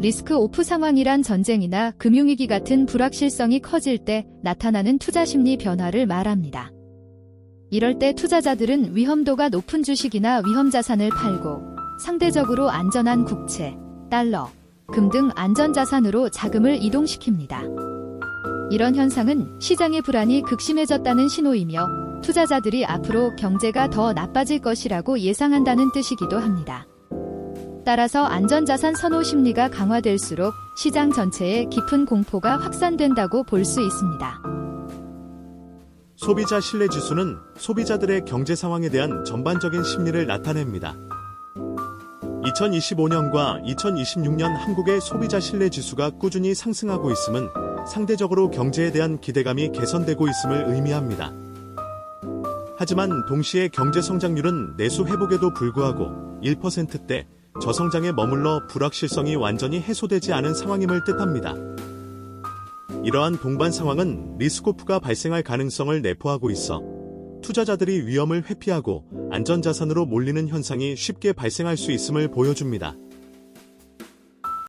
리스크 오프 상황이란 전쟁이나 금융위기 같은 불확실성이 커질 때 나타나는 투자 심리 변화를 말합니다. 이럴 때 투자자들은 위험도가 높은 주식이나 위험 자산을 팔고 상대적으로 안전한 국채, 달러, 금 등 안전 자산으로 자금을 이동시킵니다. 이런 현상은 시장의 불안이 극심해졌다는 신호이며 투자자들이 앞으로 경제가 더 나빠질 것이라고 예상한다는 뜻이기도 합니다. 따라서 안전자산 선호 심리가 강화될수록 시장 전체에 깊은 공포가 확산된다고 볼 수 있습니다. 소비자 신뢰 지수는 소비자들의 경제 상황에 대한 전반적인 심리를 나타냅니다. 2025년과 2026년 한국의 소비자 신뢰 지수가 꾸준히 상승하고 있음은 상대적으로 경제에 대한 기대감이 개선되고 있음을 의미합니다. 하지만 동시에 경제 성장률은 내수 회복에도 불구하고 1%대 저성장에 머물러 불확실성이 완전히 해소되지 않은 상황임을 뜻합니다. 이러한 동반 상황은 리스코프가 발생할 가능성을 내포하고 있어 투자자들이 위험을 회피하고 안전자산으로 몰리는 현상이 쉽게 발생할 수 있음을 보여줍니다.